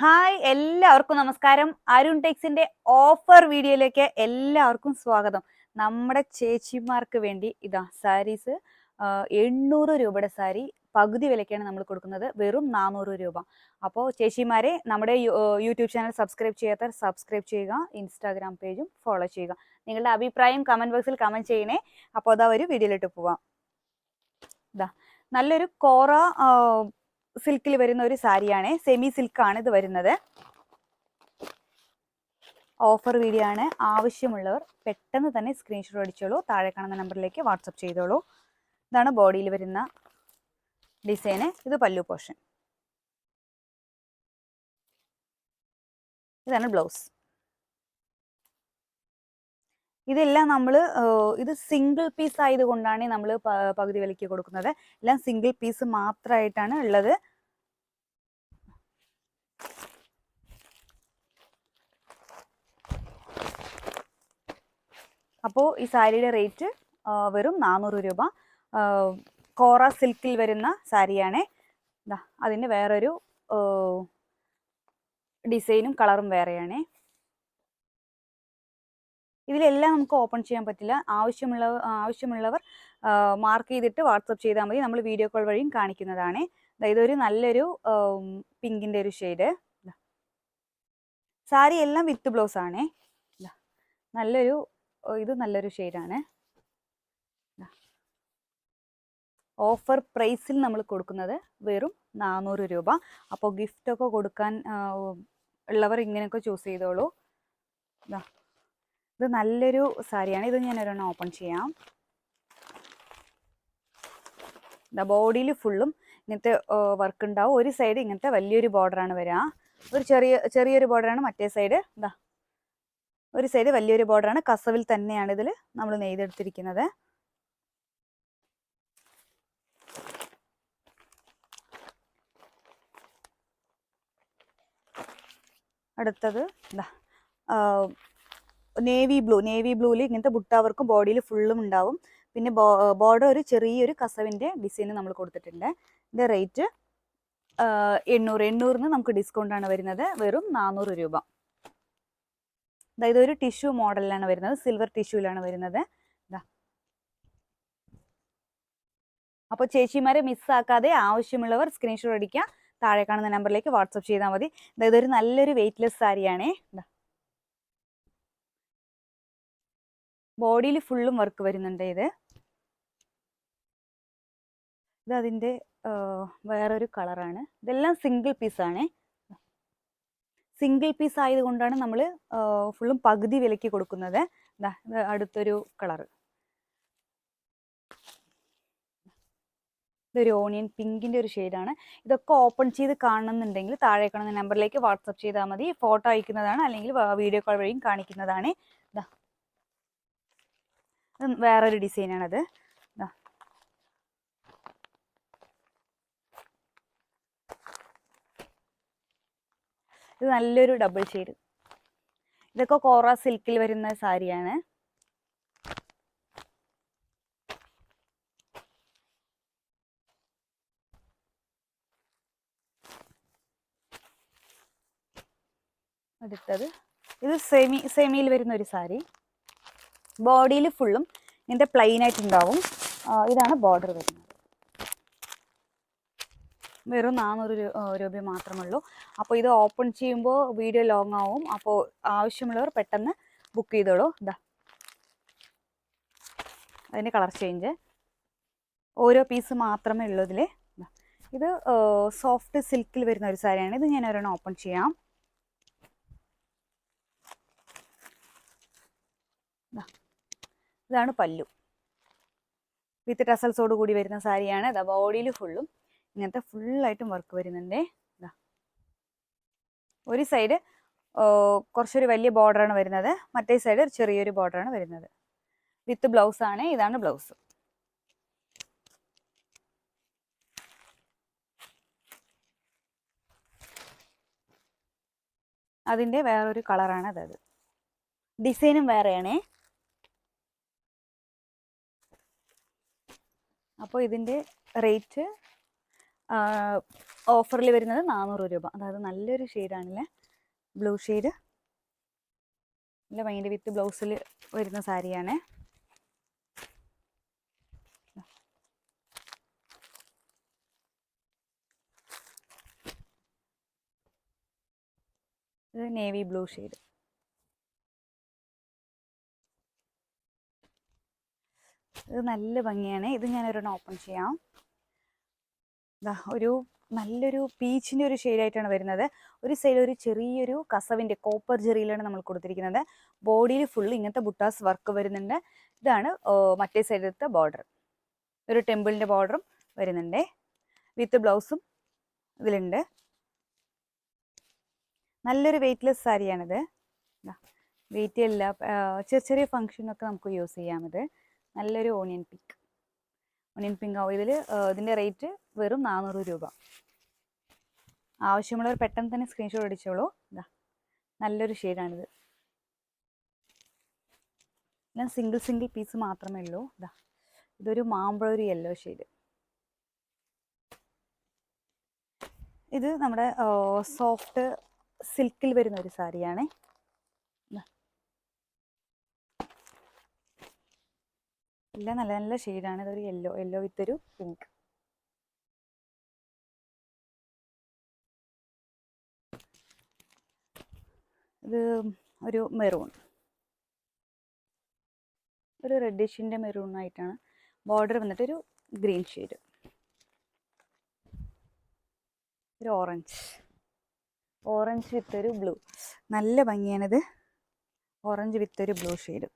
Hi എല്ലാവർക്കും നമസ്കാരം. Arun ടെക്സിന്റെ offer വീഡിയോയിലേക്ക് എല്ലാവർക്കും സ്വാഗതം. നമ്മുടെ ചേച്ചിമാർക്ക് വേണ്ടി ഇതാ സാരീസ് എണ്ണൂറ് രൂപയുടെ സാരി പകുതി വിലയ്ക്കാണ് നമ്മൾ കൊടുക്കുന്നത്. വെറും നാനൂറ് രൂപ. അപ്പോൾ ചേച്ചിമാരെ നമ്മുടെ യൂട്യൂബ് ചാനൽ സബ്സ്ക്രൈബ് ചെയ്യാത്തവർ സബ്സ്ക്രൈബ് ചെയ്യുക ഇൻസ്റ്റാഗ്രാം പേജും ഫോളോ ചെയ്യുക. നിങ്ങളുടെ അഭിപ്രായം കമന്റ് ബോക്സിൽ കമന്റ് ചെയ്യണേ. അപ്പോൾ അതാ ഒരു വീഡിയോയിലിട്ട് പോവാം. ഇതാ നല്ലൊരു കോറ സിൽക്കിൽ വരുന്ന ഒരു സാരിയാണ്. സെമി സിൽക്കാണ് ഇത് വരുന്നത്. ഓഫർ വീഡിയോ ആണ്. ആവശ്യമുള്ളവർ പെട്ടെന്ന് തന്നെ സ്ക്രീൻഷോട്ട് അടിച്ചോളൂ. താഴെ കാണുന്ന നമ്പറിലേക്ക് വാട്സപ്പ് ചെയ്തോളൂ. ഇതാണ് ബോഡിയിൽ വരുന്ന ഡിസൈന്. ഇത് പല്ലു പോഷൻ ഇതാണ് ബ്ലൗസ്. ഇതെല്ലാം നമ്മൾ ഇത് സിംഗിൾ പീസ് ആയതുകൊണ്ടാണ് നമ്മൾ പകുതി വിലയ്ക്ക് കൊടുക്കുന്നത്. എല്ലാം സിംഗിൾ പീസ് മാത്രമായിട്ടാണ് ഉള്ളത്. അപ്പോൾ ഈ സാരിയുടെ റേറ്റ് വെറും നാനൂറ് രൂപ. കോറ സിൽക്കിൽ വരുന്ന സാരിയാണേ. അതിന്റെ വേറൊരു ഡിസൈനും കളറും വേറെയാണ്. ഇതിലെല്ലാം നമുക്ക് ഓപ്പൺ ചെയ്യാൻ പറ്റില്ല. ആവശ്യമുള്ള ആവശ്യമുള്ളവർ മാർക്ക് ചെയ്തിട്ട് വാട്സപ്പ് ചെയ്താൽ മതി. നമ്മൾ വീഡിയോ കോൾ വഴിയും കാണിക്കുന്നതാണ്. ഒരു നല്ലൊരു പിങ്കിന്റെ ഒരു ഷെയ്ഡ്. സാരി എല്ലാം വിത്ത് ബ്ലൗസ് ആണേ നല്ലൊരു ഇത് നല്ലൊരു ഷെയ്ഡാണ്. ഓഫർ പ്രൈസിൽ നമ്മൾ കൊടുക്കുന്നത് വെറും നാനൂറ് രൂപ. അപ്പോൾ ഗിഫ്റ്റൊക്കെ കൊടുക്കാൻ ഉള്ളവർ ഇങ്ങനെയൊക്കെ ചൂസ് ചെയ്തോളൂ. ഇത് നല്ലൊരു സാരിയാണ്. ഇത് ഞാൻ ഒരെണ്ണം ഓപ്പൺ ചെയ്യാം. ദാ ബോഡിയിൽ ഫുള്ളും ഇങ്ങനത്തെ വർക്ക് ഉണ്ടാവും. ഒരു സൈഡ് ഇങ്ങനത്തെ വലിയൊരു ബോർഡറാണ് വരിക ഒരു ചെറിയ ചെറിയൊരു ബോർഡറാണ് മറ്റേ സൈഡ് ഇതാ ഒരു സൈഡ് വലിയൊരു ബോർഡറാണ് കസവിൽ തന്നെയാണ് ഇതിൽ നമ്മൾ നെയ്തെടുത്തിരിക്കുന്നത്. അടുത്തത് നേവി ബ്ലൂ നേവി ബ്ലൂവിൽ ഇങ്ങനത്തെ ബുട്ടാവർക്കും ബോഡിയിൽ ഫുള്ളും ഉണ്ടാവും. പിന്നെ ബോർഡർ ഒരു ചെറിയൊരു കസവിന്റെ ഡിസൈൻ നമ്മൾ കൊടുത്തിട്ടുണ്ട്. ഇതിന്റെ റേറ്റ് എണ്ണൂറ്. എണ്ണൂറിന് നമുക്ക് ഡിസ്കൗണ്ടാണ് വരുന്നത്. വെറും നാനൂറ് രൂപ. അതായത് ഒരു ടിഷ്യൂ മോഡലിലാണ് വരുന്നത്. സിൽവർ ടിഷ്യൂലാണ് വരുന്നത്. അപ്പോൾ ചേച്ചിമാരെ മിസ്സാക്കാതെ ആവശ്യമുള്ളവർ സ്ക്രീൻഷോട്ട് അടിക്കുക. താഴെ കാണുന്ന നമ്പറിലേക്ക് വാട്സപ്പ് ചെയ്താൽ മതി. അതായത് ഒരു നല്ലൊരു വെയിറ്റ്ലെസ് സാരിയാണേ ബോഡിയിൽ ഫുള്ളും വർക്ക് വരുന്നുണ്ട് ഇത്. ഇത് അതിന്റെ വേറൊരു കളറാണ് ഇതെല്ലാം സിംഗിൾ പീസാണ് സിംഗിൾ പീസ് ആയതുകൊണ്ടാണ് നമ്മൾ ഫുള്ളും പകുതി വിലയ്ക്ക് കൊടുക്കുന്നത്. അടുത്തൊരു കളർ ഇതൊരു ഓണിയൻ പിങ്കിന്റെ ഒരു ഷെയ്ഡാണ് ഇതൊക്കെ ഓപ്പൺ ചെയ്ത് കാണുന്നുണ്ടെങ്കിൽ താഴെ കാണുന്ന നമ്പറിലേക്ക് വാട്സപ്പ് ചെയ്താൽ മതി. ഫോട്ടോ അയക്കുന്നതാണ് അല്ലെങ്കിൽ വീഡിയോ കോൾ വഴിയും കാണിക്കുന്നതാണ്. ഇത് വേറൊരു ഡിസൈനാണത് ഇതാ നല്ലൊരു ഡബിൾ ഷെയ്ഡ് ഇതൊക്കെ കോറ സിൽക്കിൽ വരുന്ന സാരിയാണ്. അടുത്തത്. ഇത് സെമി സെമിയിൽ വരുന്ന ഒരു സാരി. ബോഡിയിൽ ഫുള്ളും ഇതിന്റെ ആ, ഇതാണ് ബോർഡർ വരുന്നത്. വെറും നാനൂറ് രൂപ മാത്രമേ ഉള്ളൂ അപ്പോൾ ഇത് ഓപ്പൺ ചെയ്യുമ്പോൾ വീഡിയോ ലോങ് ആവും. അപ്പോൾ ആവശ്യമുള്ളവർ പെട്ടെന്ന് ബുക്ക് ചെയ്തോളൂ. ഇതാ അതിന്റെ കളർ ചേഞ്ച്. ഓരോ പീസ് മാത്രമേ ഉള്ളൂ ഇതിൽ ഇത് സോഫ്റ്റ് സിൽക്കിൽ വരുന്ന ഒരു സാരിയാണ്. ഇത് ഞാൻ ഒരെണ്ണം ഓപ്പൺ ചെയ്യാം. ഇതാണ് പല്ലു. വിത്ത് ടസൽസോട് കൂടി വരുന്ന സാരിയാണ്. ദാ ബോഡിയിൽ ഫുള്ളും. ഇങ്ങനത്തെ ഫുള്ളായിട്ടും വർക്ക് വരുന്നുണ്ട്. ഇതാ ഒരു സൈഡ് കുറച്ചൊരു വലിയ ബോർഡറാണ് വരുന്നത്. മറ്റേ സൈഡ് ചെറിയൊരു ബോർഡറാണ് വരുന്നത്. വിത്ത് ബ്ലൗസ് ആണ്. ഇതാണ് ബ്ലൗസ് അതിന്റെ വേറൊരു കളറാണ് അതത്. ഡിസൈനും വേറെയാണേ. അപ്പോൾ ഇതിന്റെ റേറ്റ് ഓഫറിൽ വരുന്നത് നാനൂറ് രൂപ. അതായത് നല്ലൊരു ഷെയ്ഡാണല്ലേ ബ്ലൂ ഷെയ്ഡ് നല്ല ഭയങ്കര വിത്ത് ബ്ലൗസിൽ വരുന്ന സാരിയാണ്. ഇത് നേവി ബ്ലൂ ഷെയ്ഡ് ഇത് നല്ല ഭംഗിയാണ്. ഇത് ഞാനൊരെണ്ണം ഓപ്പൺ ചെയ്യാം. ഒരു നല്ലൊരു പീച്ചിന്റെ ഒരു ഷെയ്ഡായിട്ടാണ് വരുന്നത്. ഒരു സൈഡ് ഒരു ചെറിയൊരു കസവിന്റെ കോപ്പർ ജെറിയിലാണ് നമ്മൾ കൊടുത്തിരിക്കുന്നത്. ബോഡിയിൽ ഫുൾ ഇങ്ങനത്തെ ബുട്ടാസ് വർക്ക് വരുന്നുണ്ട്. ഇതാണ് മറ്റേ സൈഡിലത്തെ ബോർഡർ ഒരു ടെമ്പിളിന്റെ ബോർഡറും വരുന്നുണ്ട്. വിത്ത് ബ്ലൗസും ഇതിലുണ്ട്. നല്ലൊരു വെയ്റ്റ്ലെസ് സാരിയാണിത്. വെയിറ്റ് ഇല്ല ചെറിയ ചെറിയ ഫങ്ഷനൊക്കെ നമുക്ക് യൂസ് ചെയ്യാം ഇത്. നല്ലൊരു onion pink onion pink oil ഇതിന്റെ റേറ്റ് വെറും നാനൂറ് രൂപ. ആവശ്യമുള്ളവർ പെട്ടെന്ന് തന്നെ സ്ക്രീൻഷോട്ട് അടിച്ചോളൂ. ഇതാ നല്ലൊരു ഷെയ്ഡാണിത് ഞാൻ സിംഗിൾ സിംഗിൾ പീസ് മാത്രമേ ഉള്ളൂ. ഇതാ ഇതൊരു മാമ്പഴ ഒരു യെല്ലോ ഷെയ്ഡ് ഇത് നമ്മുടെ സോഫ്റ്റ് സിൽക്കിൽ വരുന്ന ഒരു സാരിയാണ്. എല്ലാം നല്ല നല്ല ഷെയ്ഡാണ് ഇതൊരു യെല്ലോ യെല്ലോ വിത്ത് ഒരു പിങ്ക് ഇത് ഒരു മെറൂൺ ഒരു റെഡിഷിന്റെ മെറൂൺ ആയിട്ടാണ് ബോർഡർ വന്നിട്ട് ഒരു ഗ്രീൻ ഷെയ്ഡ് ഒരു ഓറഞ്ച് ഓറഞ്ച് വിത്ത് ഒരു ബ്ലൂ നല്ല ഭംഗിയാണിത്. ഓറഞ്ച് വിത്ത് ഒരു ബ്ലൂ ഷെയ്ഡ്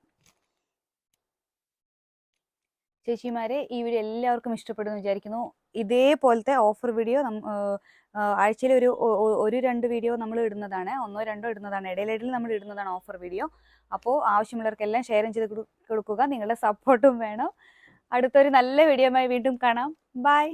ചേച്ചിമാരെ ഈ വീഡിയോ എല്ലാവർക്കും ഇഷ്ടപ്പെടുന്നു വിചാരിക്കുന്നു. ഇതേപോലത്തെ ഓഫർ വീഡിയോ ആഴ്ചയിൽ ഒരു ഒരു രണ്ട് വീഡിയോ നമ്മൾ ഇടുന്നതാണ്. ഒന്നോ രണ്ടോ ഇടുന്നതാണ്. ഇടയിലിടയിൽ നമ്മൾ ഇടുന്നതാണ് ഓഫർ വീഡിയോ അപ്പോൾ ആവശ്യമുള്ളവർക്കെല്ലാം ഷെയർ ചെയ്ത് കൊടു- കൊടുക്കുക. നിങ്ങളുടെ സപ്പോർട്ടും വേണം. അടുത്തൊരു നല്ല വീഡിയോയുമായി വീണ്ടും കാണാം. ബൈ